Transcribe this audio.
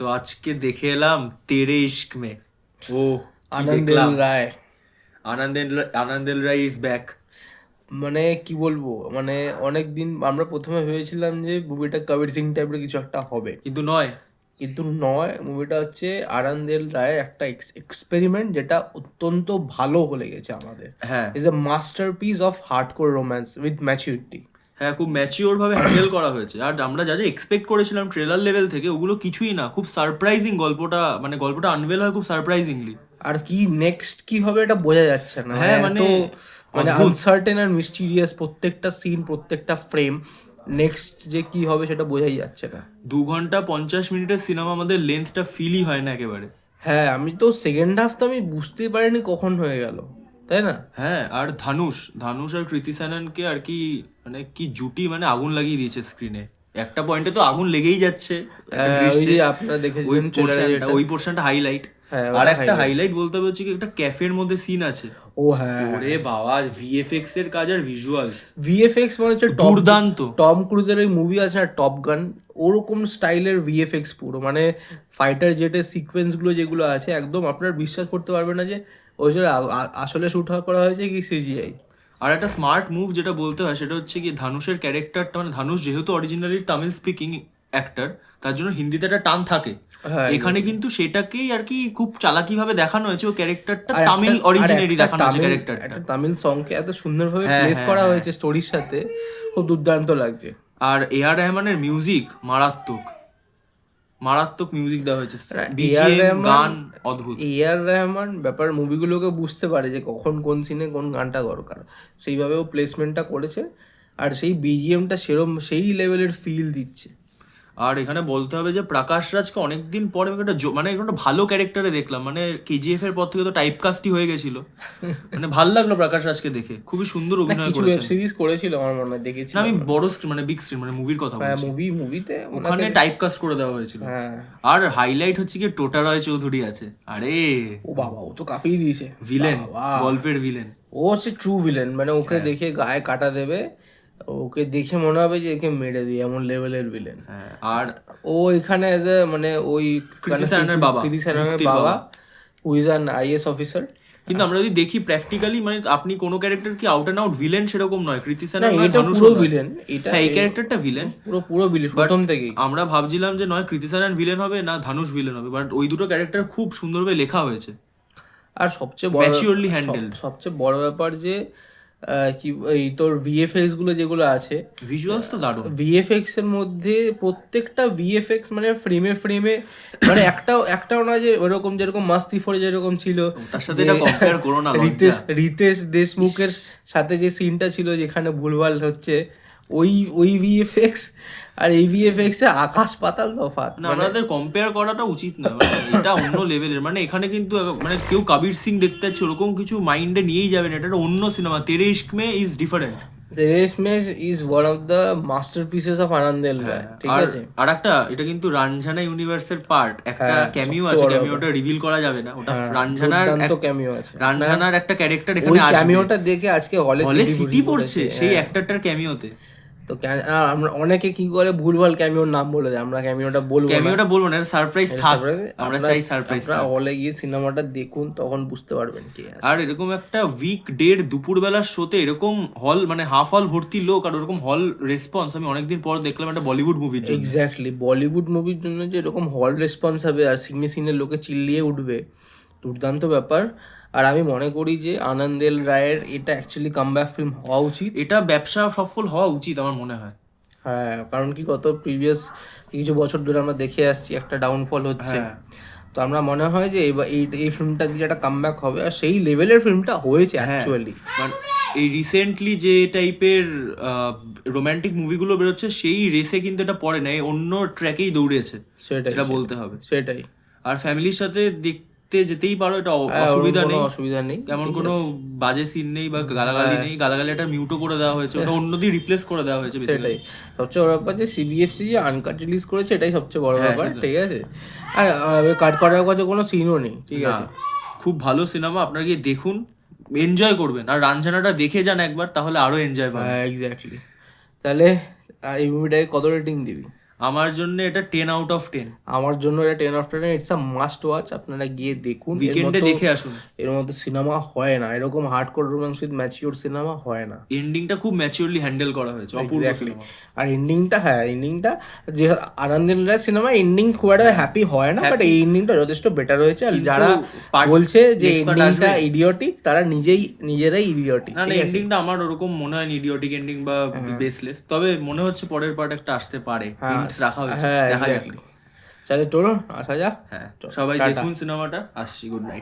তো আজকে দেখে এলাম তেরে ইশক মে। ও আনন্দেল। রায়। আনন্দেল আনন্দেল রায় ইজ ব্যাক মানে কি বলব মানে অনেক দিন আমরা প্রথমে ভেবেছিলাম যে মুভিটা কবির সিং টাইপের কিছু একটা হবে। কিন্তু নয়। কিন্তু নয় মুভিটা হচ্ছে আনন্দেল রায়ের একটা এক্সপেরিমেন্ট যেটা অত্যন্ত ভালো হলে গেছে আমাদের। হ্যাঁ। Is a master piece of hard core romance with maturity হ্যাঁ খুব ম্যাচিওর ভাবে হ্যান্ডেল করা হয়েছে। আর আমরা যা যা এক্সপেক্ট করেছিলাম ট্রেলার লেভেল থেকে ওগুলো কিছুই না। খুব সারপ্রাইজিং গল্পটা মানে গল্পটা আনভেল হয় খুব সারপ্রাইজিংলি আর কি নেক্সট কি হবে এটা বোঝা যাচ্ছে না। হ্যাঁ, মানে মানে আনসার্টেন আর মিস্টিরিয়াস প্রত্যেকটা সিন প্রত্যেকটা ফ্রেম নেক্সট যে কি হবে সেটা বোঝাই যাচ্ছে না। দু ঘণ্টা পঞ্চাশ মিনিটের সিনেমা আমাদের লেন্থটা ফিলই হয় না একেবারে। হ্যাঁ আমি তো সেকেন্ড হাফ তো আমি বুঝতেই পারিনি কখন হয়ে গেল। তাই না? হ্যাঁ আর ধানুষ ধানুষ আর কৃতি স্যাননকে আর কি মানে কি জুটি মানে আগুন লাগিয়ে দিয়েছে স্ক্রিনে একটা পয়েন্টে তো আগুন লেগেই যাচ্ছে। হ্যাঁ, ওই আপনারা পোর্শনটা ওই পোর্শনটা হাইলাইট হ্যাঁ, আর একটা হাইলাইট বলতে হবে হচ্ছে কি একটা ক্যাফের মধ্যে সিন আছে। ও হ্যাঁ। ওরে বাবা ভিএফএক্স এর কাজ আর ভিজুয়ালস ভিএফএক্স মানে হচ্ছে দুর্দান্ত। টম ক্রুজের ওই মুভি আছে না টপ গান ওরকম স্টাইলের ভিএফএক্স পুরো। মানে ফাইটার জেটের সিকোয়েন্সগুলো যেগুলো আছে একদম আপনার বিশ্বাস করতে পারবেন না যে ওই আসলে শুট করা হয়েছে কি সিজিআই আর একটা স্মার্ট মুভ যেটা বলতে হয় সেটা হচ্ছে কি ধানুষের ক্যারেক্টারটা মানে ধানুষ যেহেতু অরিজিনালি তামিল স্পিকিং অ্যাক্টর তার জন্য হিন্দিতে একটা টান থাকে। হ্যাঁ এখানে কিন্তু সেটাকেই আর কি খুব চালাকি ভাবে দেখানো হয়েছে ও ক্যারেক্টারটা তামিল অরিজিনালি দেখানো হয়েছে ক্যারেক্টারটা একটা তামিল সংকে এত সুন্দরভাবে প্লেস হ্যাঁ, করা হ্যাঁ। হয়েছে স্টোরির সাথে খুব দুর্দান্ত লাগছে। আর এ আর রহমানের মিউজিক মারাত্মক। মারাত্মক মিউজিক দেওয়া হয়েছে। বিজিএম গান অদ্ভুত। এ আর রহমান ব্যাপার মুভিগুলোকে বুঝতে পারে যে কখন কোন সিনে কোন গানটা দরকার। সেইভাবেও প্লেসমেন্টটা করেছে আর সেই বিজিএমটা সেরম সেই লেভেলের ফিল দিচ্ছে। আর এখানে বলতে হবে যে প্রকাশ রাজকে অনেকদিন পরে আমি একটা মানে একটা ভালো ক্যারেক্টারে দেখলাম। মানে কেজিএফ এর পর থেকে তো টাইপ কাস্টই হয়ে গেছিল। মানে ভালো লাগল প্রকাশ রাজকে দেখে। খুবই সুন্দর অভিনয় কিছু ওয়েব সিরিজ করেছিল আমার মনে হয় দেখেছি আমি বড় স্ক্রিন মানে বিগ স্ক্রিন মানে মুভির কথা বলছি। মুভি মুভিতে ওখানে টাইপ কাস্ট করে দেওয়া হয়েছিল। হ্যাঁ। আর হাইলাইট হচ্ছে কি টোটা রয় চৌধুরী আছে। আরে! ও বাবা ও তো কাঁপিয়ে দিয়েছে। ভিলেন গল্পের ভিলেন ও হচ্ছে ট্রু ভিলেন মানে ওকে হ্যাঁ। দেখে গায়ে কাটা দেবে। ওকে দেখে মনে হবে যে একে মেরে দিই এমন লেভেলের ভিলেন হ্যাঁ আর ও এখানে এজ এ মানে ওই বাবা। উইজ অ্যান আইএস অফিসার কিন্তু আমরা যদি দেখি প্র্যাকটিক্যালি মানে আপনি কোনো ক্যারেক্টার কি আউট অ্যান্ড আউট ভিলেন সেরকম নয় কৃতি এটা পুরো ভিলেন এটা হ্যাঁ এই ক্যারেক্টারটা ভিলেন পুরো পুরো ভিলেন প্রথম থেকে আমরা ভাবছিলাম যে নয় কৃতি ভিলেন হবে না ধানুষ ভিলেন হবে বাট ওই দুটো ক্যারেক্টার খুব সুন্দরভাবে লেখা হয়েছে। আর সবচেয়ে বড় সবচেয়ে বড় ব্যাপার যে কি এই তোর ভিএফএক্সগুলো যেগুলো আছে ভিজুয়ালস তো দারুণ। ভিএফএক্স এর মধ্যে প্রত্যেকটা ভিএফএক্স মানে ফ্রেমে ফ্রেমে মানে একটাও একটাও না যে ওরকম যেরকম মাস্তি ফোরে যেরকম ছিল তার সাথে এটা কম্পেয়ার করো না রিতেশ রিতেশ দেশমুখের সাথে যে সিনটা ছিল যেখানে ভুলভাল হচ্ছে ওই ওই ভিএফএক্স আর এই ভিএফএক্স আকাশ পাতাল তফাৎ। না আমাদের কম্পেয়ার করাটা উচিত না মানে এটা অন্য লেভেলের মানে এখানে কিন্তু মানে কেউ কবির সিং দেখতে যাচ্ছে ওরকম কিছু মাইন্ডে নিয়েই যাবে না এটা অন্য cinema Tere Ishk Mein is different রেশমেশ is one of the master pieces of Aanand L Rai ঠিক আছে? আর একটা এটা কিন্তু রানঝানা ইউনিভার্সের পার্ট একটা হ্যাঁ, ক্যামিও আছে ক্যামিওটা রিভিল করা যাবে না ওটা রানঝানার তো ক্যামিও আছে। রানঝানার একটা ক্যারেক্টার এখানে আসবে। ক্যামিওটা দেখে আজকে হলে হলে সিটি পড়ছে সেই অ্যাক্টরটার ক্যামিওতে তো আমরা অনেকে কি করে ভুলভাল ক্যামিওর নাম বলে দেয় আমরা ক্যামিওটা বলব ক্যামিওটা বলব না সারপ্রাইজ থাক। আমরা চাই সারপ্রাইজ আপনারা হলে গিয়ে সিনেমাটা দেখুন তখন বুঝতে পারবেন কি আর এরকম একটা উইক ডের দুপুরবেলার শোতে এরকম হল মানে হাফ হল ভর্তি লোক আর ওরকম হল রেসপন্স আমি অনেকদিন পর দেখলাম একটা বলিউড মুভির জন্য। এক্স্যাক্টলি বলিউড মুভির জন্য যে এরকম হল রেসপন্স হবে আর সিনে সিনে লোকে চিল্লিয়ে উঠবে দুর্দান্ত ব্যাপার। আর আমি মনে করি যে আনন্দেল রায়ের এটা অ্যাকচুয়ালি কামব্যাক ফিল্ম হওয়া উচিত। এটা ব্যবসা সফল হওয়া উচিত আমার মনে হয়। হ্যাঁ কারণ কি গত প্রিভিয়াস কিছু বছর ধরে আমরা দেখে আসছি একটা ডাউনফল হচ্ছে। হ্যাঁ। তো আমরা মনে হয় যে এই এই ফিল্মটা দিয়ে একটা কামব্যাক হবে আর সেই লেভেলের ফিল্মটা হয়েছে অ্যাকচুয়ালি বাট এই রিসেন্টলি যে টাইপের রোমান্টিক মুভিগুলো বেরোচ্ছে সেই রেসে কিন্তু এটা পড়ে না এই অন্য ট্র্যাকেই দৌড়েছে সেটাই এটা বলতে হবে। সেটাই। আর ফ্যামিলির সাথে দেখতে যেতেই পারো এটা হ্যাঁ, অসুবিধা নেই। অসুবিধা নেই। এমন কোনো বাজে সিন নেই বা গালাগালি হ্যাঁ। নেই গালাগালি একটা মিউটও করে দেওয়া হয়েছে ওটা অন্য দিয়ে রিপ্লেস করে দেওয়া হয়েছে সেটাই। সবচেয়ে বড় ব্যাপার যে সিবিএফসি যে আনকাট রিলিজ করেছে এটাই সবচেয়ে বড় হ্যাঁ, ব্যাপার ঠিক আছে? আর কাট করার কাছে কোনো সিনও নেই ঠিক আছে? খুব ভালো সিনেমা আপনারা গিয়ে দেখুন এনজয় করবেন। আর রানজানাটা দেখে যান একবার তাহলে আরও এনজয় পাবেন। এক্স্যাক্টলি তাহলে এই মুভিটাকে কত রেটিং দিবি? আমার জন্য এটা টেন আউট অফ টেন আমার জন্য এটা ten of ten it's a must watch আপনারা গিয়ে দেখুন। উইকেন্ডে দেখে আসুন। এর মতো সিনেমা হয় না। এরকম hard core romance with mature cinema হয় না। এন্ডিংটা খুব ম্যাচিওরলি হ্যান্ডেল করা হয়েছে অপূর্ব আর এন্ডিংটা হ্যাঁ এন্ডিংটা যে আনন্দিল্লা সিনেমা এন্ডিং খুব একটা হ্যাপি হয় না বাট এই এন্ডিংটা যথেষ্ট বেটার হয়েছে। আর যারা বলছে যে এন্ডিংটা। ইডিওটিক তারা নিজেই নিজেরাই ইডিওটিক না না এন্ডিংটা আমার ওরকম মনে হয় ইডিওটিক এন্ডিং বা বেসলেস তবে মনে হচ্ছে পরের পার্ট একটা আসতে পারে। রাখা হয়েছে হ্যাঁ দেখা যাক। exactly. চলো চলো আসা যাক। হ্যাঁ সবাই দেখুন সিনেমাটা আসছি গুড নাইট